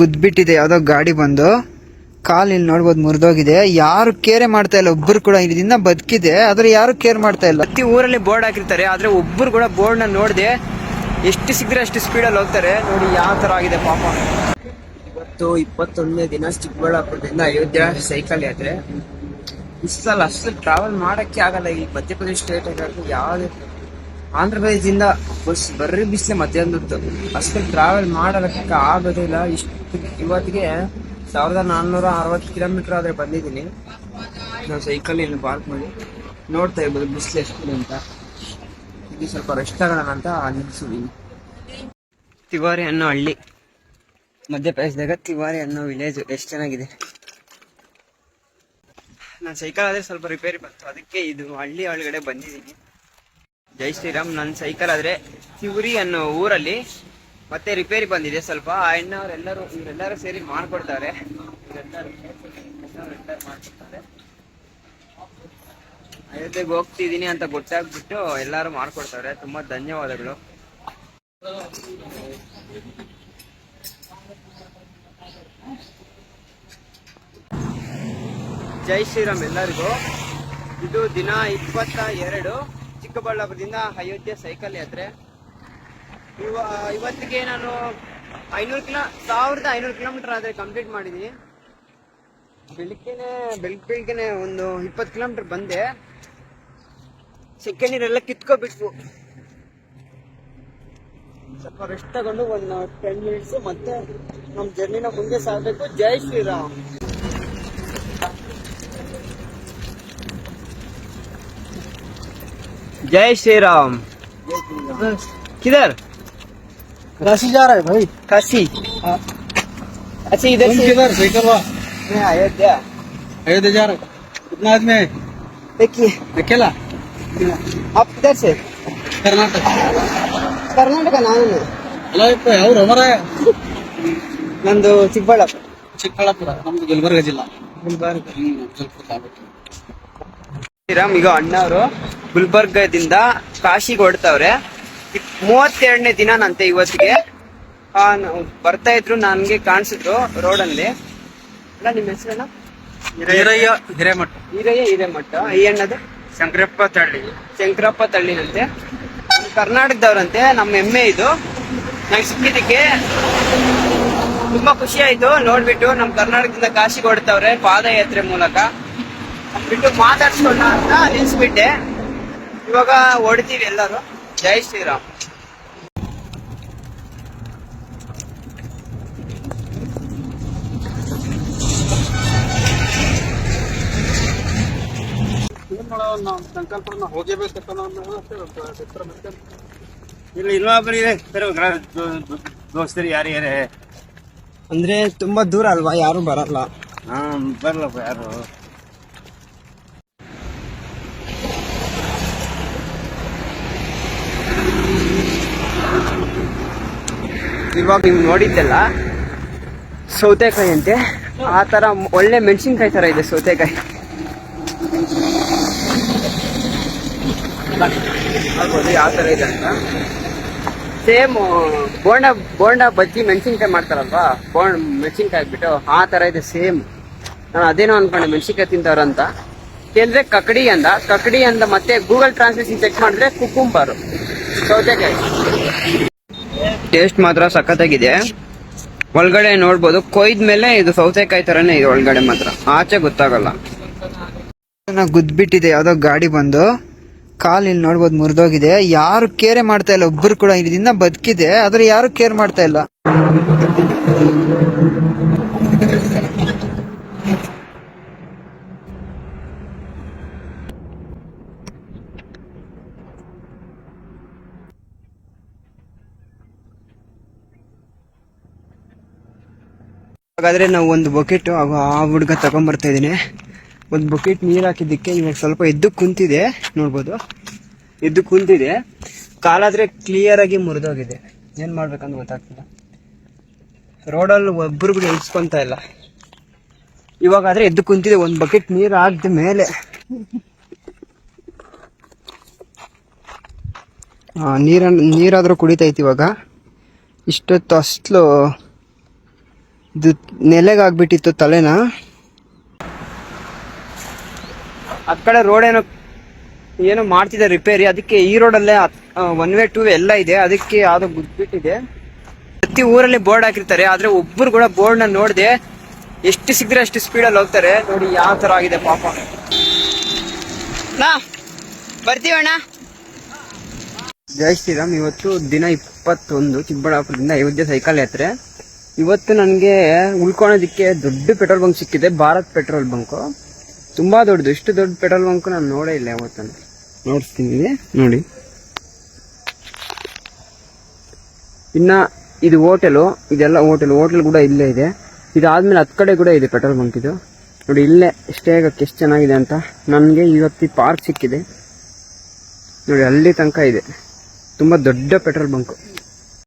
ಗುದ್ಬಿಟ್ಟಿದೆ ಯಾವ್ದೋ ಗಾಡಿ ಬಂದು. ಕಾಲ್ ಇಲ್ಲಿ ನೋಡ್ಬೋದು ಮುರಿದೋಗಿದೆ. ಯಾರು ಕೇರೆ ಮಾಡ್ತಾ ಇಲ್ಲ ಒಬ್ಬರು ಕೂಡ ಇದರಿಂದ ಬದುಕಿದೆ. ಆದ್ರೆ ಯಾರು ಕೇರ್ ಮಾಡ್ತಾ ಇಲ್ಲ. ಪ್ರತಿ ಊರಲ್ಲಿ ಬೋರ್ಡ್ ಹಾಕಿರ್ತಾರೆ ಆದ್ರೆ ಒಬ್ರು ಕೂಡ ಬೋರ್ಡ್ನ ನೋಡದೆ ಎಷ್ಟು ಸಿಗ್ರೆ ಅಷ್ಟು ಸ್ಪೀಡಲ್ಲಿ ಹೋಗ್ತಾರೆ. ನೋಡಿ ಯಾವ ತರ ಆಗಿದೆ ಪಾಪ. ಇವತ್ತು ಇಪ್ಪತ್ತೊಂದನೇ ದಿನ ಚಿಕ್ಕಬಳ್ಳಾಪುರದಿಂದ ಅಯೋಧ್ಯೆ ಸೈಕಲ್ ಯಾತ್ರೆ. ಇಷ್ಟಲ್ಲ ಅಷ್ಟು ಟ್ರಾವೆಲ್ ಮಾಡಕ್ಕೆ ಆಗಲ್ಲ. ಈ ಮಧ್ಯಪ್ರದೇಶ ಸ್ಟೇಟ್ ಯಾವ್ದು ಆಂಧ್ರ ಪ್ರದೇಶದಿಂದ ಬಸ್ ಬರ್ರಿ ಬಿಸಿಲೆ ಮಧ್ಯಾಹ್ನದ್ದು ಅಷ್ಟು ಟ್ರಾವೆಲ್ ಮಾಡೋದಕ್ಕೆ ಆಗೋದಿಲ್ಲ ಇಷ್ಟು ಇವತ್ತಿಗೆ ಸಾವಿರದ ನಾನ್ನೂರ ಅರವತ್ತು ಕಿಲೋಮೀಟರ್ ಆದ್ರೆ ಬಂದಿದ್ದೀನಿ. ನಾವು ಸೈಕಲ್ ಇಲ್ಲಿ ಪಾರ್ಕ್ ಮಾಡಿ ನೋಡ್ತಾ ಇರ್ಬೋದು ಬಿಸಿಲು ಎಷ್ಟಿದೆ ಅಂತ. ಇಲ್ಲಿ ಸ್ವಲ್ಪ ರೆಸ್ಟ್ ಆಗೋಣ ಅಂತ ನಿಲ್ಸಿದ್ದೀನಿ ತಿವಾರಿ ಅನ್ನೋ ಹಳ್ಳಿ. ಮಧ್ಯಪ್ರದೇಶದಾಗ ತಿವಾರಿ ಅನ್ನೋ ವಿಲೇಜ್ ಎಷ್ಟು ಚೆನ್ನಾಗಿದೆ. ನಾನು ಸೈಕಲ್ ಆದ್ರೆ ಸ್ವಲ್ಪ ರಿಪೇರಿ ಬಂತು. ಅದಕ್ಕೆ ಇದು ಹಳ್ಳಿ ಒಳಗಡೆ ಬಂದಿದ್ದೀನಿ. ಜೈ ಶ್ರೀರಾಮ್. ನನ್ನ ಸೈಕಲ್ ಆದ್ರೆ ತಿವರಿ ಅನ್ನೋ ಊರಲ್ಲಿ ಮತ್ತೆ ರಿಪೇರಿ ಬಂದಿದೆ ಸ್ವಲ್ಪ. ಆ ಅಣ್ಣವರೆಲ್ಲರೂ, ಇವರೆಲ್ಲರೂ ಸೇರಿ ಮಾಡ್ಕೊಡ್ತಾರೆ. ಅಯೋಧ್ಯೆಗೆ ಹೋಗ್ತಿದ್ದೀನಿ ಅಂತ ಗೊತ್ತಾಗ್ಬಿಟ್ಟು ಎಲ್ಲರೂ ಮಾಡ್ಕೊಡ್ತಾರೆ. ತುಂಬಾ ಧನ್ಯವಾದಗಳು. ಜೈ ಶ್ರೀರಾಮ್ ಎಲ್ಲರಿಗೂ. ಇದು ದಿನ ಇಪ್ಪತ್ತ ಎರಡು. ಚಿಕ್ಕಬಳ್ಳಾಪುರದಿಂದ ಅಯೋಧ್ಯೆ ಸೈಕಲ್ ಯಾತ್ರೆ. ಇವ ಇವತ್ತಿಗೆ ನಾನು ಐನೂರು ಕಿಲೋ ಸಾವಿರದ ಐನೂರು ಕಿಲೋಮೀಟರ್ ಆದ್ರೆ ಕಂಪ್ಲೀಟ್ ಮಾಡಿದೀನಿ. ಬೆಳಿಗ್ಗೆನೆ ಬೆಳಿಗ್ಗೆ ಬೆಳಿಗ್ಗೆನೆ ಒಂದು ಇಪ್ಪತ್ತು ಕಿಲೋಮೀಟರ್ ಬಂದೆ. ಸೆಕೆಂಡ್ ನೀರೆಲ್ಲ ಕಿತ್ಕೊಬಿಟ್ವು. ಸ್ವಲ್ಪ ರೆಸ್ಟ್ ತಗೊಂಡು ಒಂದು ಟೆನ್ ಮಿನಿಟ್ಸ್ ಮತ್ತೆ ನಮ್ಮ ಜರ್ನಿನ ಮುಂದೆ ಸಾಗಬೇಕು. ಜೈ ಶ್ರೀರಾಮ್. जय श्री राम किधर काशी जा रहा है भाई काशी अच्छा इधर तुम से किधर साइकिल वा मैं अयोध्या अयोध्या जा रहे हो कितना आदमी है देखिए अकेला आप किधर से कर्नाटक ಕರ್ನಾಟಕ ನಾನು ಅಲ್ಲ ಇಪ್ಪ ಅವ್ರು ಅವರ ನಂದು ಚಿಕ್ಕಬಳ್ಳಾಪುರ ಚಿಕ್ಕಬಳ್ಳಾಪುರ ನಮ್ದು ಗುಲ್ಬರ್ಗ ಜಿಲ್ಲಾ ಗುಲ್ಬರ್ಗ ಹ್ಮ್ ಸ್ವಲ್ಪ ತಾಲೂಕು ಶ್ರೀರಾಮ್ ಈಗ ಅಣ್ಣವರು ಗುಲ್ಬರ್ಗದಿಂದ ಕಾಶಿಗೆ ಹೊಡ್ತವ್ರೆ ಮೂವತ್ತೆರಡನೇ ದಿನನಂತೆ ಇವತ್ತಿಗೆ. ಆ, ನಾವ್ ಬರ್ತಾ ಇದ್ರು ನನ್ಗೆ ಕಾಣಿಸಿದ್ರು ರೋಡಲ್ಲಿ. ಅಲ್ಲ ನಿಮ್ ಹೆಸರಣ್ಣ? ಹಿರಯ್ಯ ಹಿರೇಮಠ. ಈರಯ್ಯ ಹಿರೇಮಠ. ಈ ಅಣ್ಣದು? ಶಂಕರಪ್ಪ ತಳ್ಳಿ. ಶಂಕರಪ್ಪ ತಳ್ಳಿನಂತೆ. ಕರ್ನಾಟಕದವ್ರಂತೆ ನಮ್ಮ ಹೆಮ್ಮೆ ಇದು. ನಂಗೆ ಸಿಕ್ಕಿದ್ದಕ್ಕೆ ತುಂಬಾ ಖುಷಿ ಆಯ್ತು. ನೋಡ್ಬಿಟ್ಟು ನಮ್ಮ ಕರ್ನಾಟಕದಿಂದ ಕಾಶಿಗೆ ಹೊಡ್ತವ್ರೆ ಪಾದಯಾತ್ರೆ ಮೂಲಕ. ಬಿಟ್ಟು ಮಾತಾಡ್ಸೋಣ ಅಂತ ನಿಲ್ಸ್ಬಿಟ್ಟೆ. ಇವಾಗ ಹೊಡಿತೀವಿ ಎಲ್ಲರೂ. ಜೈ ಶ್ರೀರಾಮ್. ಏನ್ ಮಾಡೋಣ ನಾವು ಸಂಕಲ್ಪನ ಹೋಗಬೇಕಂತ ಇಲ್ಲಿ ಸರ್ ದೋಸ್ತರು ಯಾರು ಯಾರೇ ಅಂದ್ರೆ ತುಂಬಾ ದೂರ ಅಲ್ವಾ? ಯಾರು ಬರಲ್ಲ. ಹಾ ಬರ್ಲಪ್ಪ ಯಾರು? ಇವಾಗ ನೀವು ನೋಡಿದ್ದೆಲ್ಲ ಸೌತೆಕಾಯಿ ಅಂತೆ. ಆ ಮ್- ಒಳ್ಳೆ ಮೆಣಸಿನ್ಕಾಯಿ ತರ ಇದೆ ಸೌತೆಕಾಯಿ. ನೋಡ್ಬೋದು ಯಾವ ಥರ ಇದೆ ಅಂತ. ಸೇಮ್, ಬೋಂಡ ಬೋಂಡ ಬಜ್ಜಿ ಮೆಣಸಿನ್ಕಾಯಿ ಮಾಡ್ತಾರಲ್ವಾ? ಬೋಂಡ್ ಮೆಣಸಿನ್ಕಾಯಿ ಹಾಕ್ಬಿಟ್ಟು ಆ ತರ ಇದೆ ಸೇಮ್. ನಾನು ಅದೇನೋ ಅನ್ಕೊಂಡೆ, ಮೆಣಸಿನ್ಕಾಯಿ ಅಂತ. ಕೇಳಿದ್ರೆ ಕಕಡಿ ಅಂದ. ಕಕಡಿ ಅಂದ ಮತ್ತೆ ಗೂಗಲ್ ಟ್ರಾನ್ಸ್ಲೇಷನ್ ಚೆಕ್ ಮಾಡಿದ್ರೆ ಕುಕುಂಬರು ಸೌತೆಕಾಯಿ. ಟೇಸ್ಟ್ ಮಾತ್ರ ಸಖತ್ತಾಗಿದೆ. ಒಳಗಡೆ ನೋಡ್ಬೋದು. ಕೊಯ್ದ ಮೇಲೆ ಇದು ಸೌತೆಕಾಯಿ ತರನೇ ಇದೆ ಒಳಗಡೆ ಮಾತ್ರ. ಆಚೆ ಗೊತ್ತಾಗಲ್ಲ. ಗುದ್ಬಿಟ್ಟಿದೆ. ಯಾವ್ದೋ ಗಾಡಿ ಬಂದು. ಕಾಲ್ ಇಲ್ಲಿ ನೋಡ್ಬೋದು ಮುರಿದೋಗಿದೆ. ಯಾರು ಕೇರೆ ಮಾಡ್ತಾ ಇಲ್ಲ. ಒಬ್ರು ಕೂಡ ಇದರಿಂದ ಬದುಕಿದೆ. ಆದ್ರೆ ಯಾರು ಕೇರ್ ಮಾಡ್ತಾ ಇಲ್ಲ. ಹಾಗಾದ್ರೆ ನಾವು ಒಂದು ಬಕೆಟ್ ಆ ಹುಡುಗ ತಗೊಂಡ್ಬರ್ತಾ ಇದ್ದೀನಿ. ಒಂದು ಬಕೆಟ್ ನೀರು ಹಾಕಿದ್ದಕ್ಕೆ ಇವಾಗ ಸ್ವಲ್ಪ ಎದ್ದು ಕುಂತಿದೆ. ನೋಡ್ಬೋದು. ಎದ್ದು ಕುಂತಿದೆ. ಕಾಲಾದ್ರೆ ಕ್ಲಿಯರ್ ಆಗಿ ಮುರಿದೋಗಿದೆ. ಏನು ಮಾಡ್ಬೇಕಂತ ಗೊತ್ತಾಗ್ತಿಲ್ಲ. ರೋಡಲ್ಲಿ ಒಬ್ರು ಎಲ್ಸ್ಕೊತಾ ಇಲ್ಲ. ಇವಾಗಾದರೆ ಎದ್ದು ಕುಂತಿದೆ. ಒಂದು ಬಕೆಟ್ ನೀರು ಹಾಕ್ದ ಮೇಲೆ. ಆ, ನೀರ ನೀರಾದ್ರೂ ಕುಡಿತೈತಿ ಇವಾಗ. ಇಷ್ಟೊತ್ತು ಅಸ್ಲು ಇದು ನೆಲೆಗಾಗ್ಬಿಟ್ಟಿತ್ತು ತಲೆನ. ಆ ಕಡೆ ರೋಡ್ ಏನೋ ಏನೋ ಮಾಡ್ತಿದೆ ರಿಪೇರಿ ಅದಕ್ಕೆ ಈ ರೋಡಲ್ಲೇ ಒನ್ ವೇ ಟೂ ಎಲ್ಲ ಇದೆ. ಅದಕ್ಕೆ ಯಾವ್ದೋ ಗುದ್ಬಿಟ್ಟಿದೆ ಪ್ರತಿ ಊರಲ್ಲಿ ಬೋರ್ಡ್ ಹಾಕಿರ್ತಾರೆ. ಆದ್ರೆ ಒಬ್ರು ಕೂಡ ಬೋರ್ಡ್ನ ನೋಡಿದೆ ಎಷ್ಟು ಸಿಗ್ರೆ ಅಷ್ಟು ಸ್ಪೀಡಲ್ಲಿ ಹೋಗ್ತಾರೆ. ನೋಡಿ ಯಾವ ತರ ಆಗಿದೆ ಪಾಪ. ಬರ್ತೀವಣ್ಣ ಜೈ ಶ್ರೀರಾಮ್, ಇವತ್ತು ದಿನ ಇಪ್ಪತ್ತೊಂದು, ಚಿಕ್ಕಬಳ್ಳಾಪುರದಿಂದ ಅಯೋಧ್ಯೆ ಸೈಕಲ್ ಯಾತ್ರೆ. ಇವತ್ತು ನನಗೆ ಉಳ್ಕೊಳೋದಕ್ಕೆ ದೊಡ್ಡ ಪೆಟ್ರೋಲ್ ಬಂಕ್ ಸಿಕ್ಕಿದೆ, ಭಾರತ್ ಪೆಟ್ರೋಲ್ ಬಂಕು. ತುಂಬಾ ದೊಡ್ಡದು, ಇಷ್ಟು ದೊಡ್ಡ ಪೆಟ್ರೋಲ್ ಬಂಕು ನಾನು ನೋಡೇ ಇಲ್ಲ ಯಾವತ್ತನ್ನು ನೋಡಿಸ್ತೀನಿ, ನೋಡಿ. ಇನ್ನ ಇದು ಹೋಟೆಲು, ಇದೆಲ್ಲ ಹೋಟೆಲ್ ಹೋಟೆಲ್ ಕೂಡ ಇಲ್ಲೇ ಇದೆ. ಇದಾದ್ಮೇಲೆ ಹತ್ತು ಕಡೆ ಕೂಡ ಇದೆ ಪೆಟ್ರೋಲ್ ಬಂಕ್ ಇದು. ನೋಡಿ, ಇಲ್ಲೇ ಸ್ಟೇ ಆಗೋಕ್ಕೆ ಎಷ್ಟು ಚೆನ್ನಾಗಿದೆ ಅಂತ. ನನಗೆ ಇವತ್ತು ಪಾರ್ಕ್ ಸಿಕ್ಕಿದೆ. ನೋಡಿ, ಅಲ್ಲಿ ತನಕ ಇದೆ. ತುಂಬ ದೊಡ್ಡ ಪೆಟ್ರೋಲ್ ಬಂಕ್.